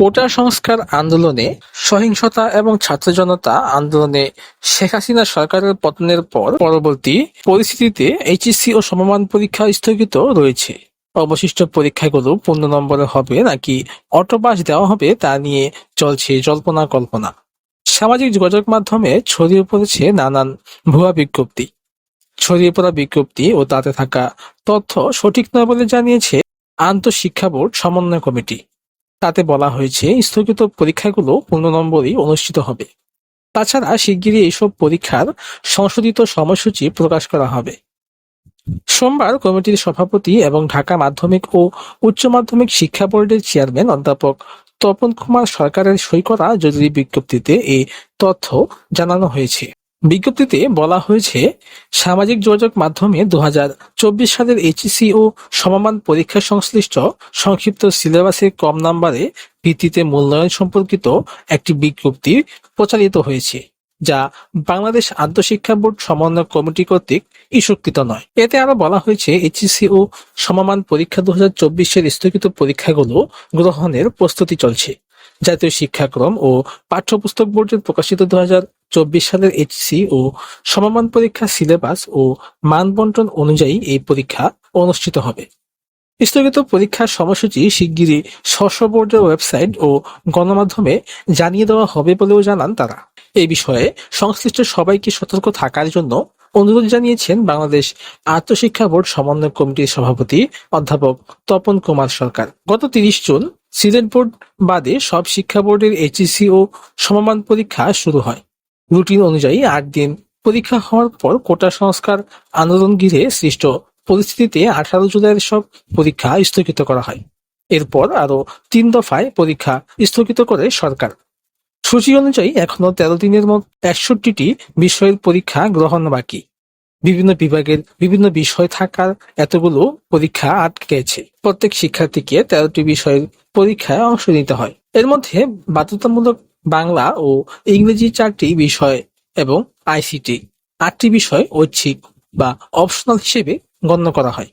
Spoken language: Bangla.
কোটা সংস্কার আন্দোলনে সহিংসতা এবং ছাত্র জনতা আন্দোলনে শেখ হাসিনা সরকারের পতনের পর পরবর্তী পরিস্থিতিতে এইচএসসি ও সমমান পরীক্ষা স্থগিত রয়েছে। অবশিষ্ট পরীক্ষাগুলো পূর্ণ নম্বরে হবে নাকি অটোপাস দেওয়া হবে তা নিয়ে চলছে জল্পনা কল্পনা সামাজিক যোগাযোগ মাধ্যমে ছড়িয়ে পড়েছে নানান ভুয়া বিজ্ঞপ্তি। ছড়িয়ে পড়া বিজ্ঞপ্তি ও তাতে থাকা তথ্য সঠিক নয় বলে জানিয়েছে আন্তঃশিক্ষা বোর্ড সমন্বয় কমিটি। তাতে বলা হয়েছে, স্থগিত পরীক্ষাগুলো পূর্ণ নম্বরই অনুষ্ঠিত হবে। তাছাড়া শিগগিরই এইসব পরীক্ষার সংশোধিত সময়সূচি প্রকাশ করা হবে। সোমবার কমিটির সভাপতি এবং ঢাকা মাধ্যমিক ও উচ্চ মাধ্যমিক শিক্ষা বোর্ডের চেয়ারম্যান অধ্যাপক তপন কুমার সরকারের সই করা জরুরি বিজ্ঞপ্তিতে এই তথ্য জানানো হয়েছে। বিজ্ঞপ্তিতে বলা হয়েছে, সামাজিক যোগাযোগ মাধ্যমে দু হাজার চব্বিশ সালের এইচএসসি ও সমমান পরীক্ষা সংশ্লিষ্ট সংক্ষিপ্ত সিলেবাসের কম নাম্বারে ভিত্তিতে মূল্যায়ন সম্পর্কিত একটি বিজ্ঞপ্তি প্রচারিত হয়েছে, যা বাংলাদেশ আন্তঃশিক্ষা বোর্ড সমন্বয় কমিটি কর্তৃক ইস্যুকৃত নয়। এতে আরও বলা হয়েছে এইচএসসি ও সমমান পরীক্ষা দু হাজার চব্বিশের স্থগিত পরীক্ষাগুলো গ্রহণের প্রস্তুতি চলছে। জাতীয় শিক্ষাক্রম ও পাঠ্যপুস্তক বোর্ডের প্রকাশিত দু হাজার চব্বিশ সালের এইচসি ও সমমান পরীক্ষা সিলেবাস ও মান বন্টন অনুযায়ী এই পরীক্ষা অনুষ্ঠিত হবে। স্থগিত পরীক্ষার সময়সূচি শিগগিরই স্ব বোর্ডের ওয়েবসাইট ও গণমাধ্যমে জানিয়ে দেওয়া হবে বলেও জানান তারা। এই বিষয়ে সংশ্লিষ্ট সবাইকে সতর্ক থাকার জন্য অনুরোধ জানিয়েছেন বাংলাদেশ আত্মশিক্ষা বোর্ড সমন্বয় কমিটির সভাপতি অধ্যাপক তপন কুমার সরকার। গত তিরিশ জুন সিলেট বোর্ড বাদে সব শিক্ষা বোর্ডের এইচএসসি ও সমমান পরীক্ষা শুরু হয়। রুটিন অনুযায়ী আট দিন পরীক্ষা হওয়ার পর কোটা সংস্কার আন্দোলন ঘিরে সৃষ্ট পরিস্থিতিতে আঠারো জুলাইয়ের সব পরীক্ষা স্থগিত করা হয়। এরপর আরও তিন দফায় পরীক্ষা স্থগিত করে সরকার। সূচি অনুযায়ী এখনও তেরো দিনের মধ্যে একষট্টিটি বিষয়ের পরীক্ষা গ্রহণ বাকি। বিভিন্ন বিভাগের বিভিন্ন বিষয় থাকার এতগুলো পরীক্ষা আটকে গেছে প্রত্যেক শিক্ষার্থীকে তেরোটি বিষয়ের পরীক্ষায় অংশ নিতে হয়। এর মধ্যে বাধ্যতামূলক বাংলা ও ইংরেজি চারটি বিষয় এবং আইসিটি আটটি বিষয় ঐচ্ছিক বা অপশনাল হিসেবে গণ্য করা হয়।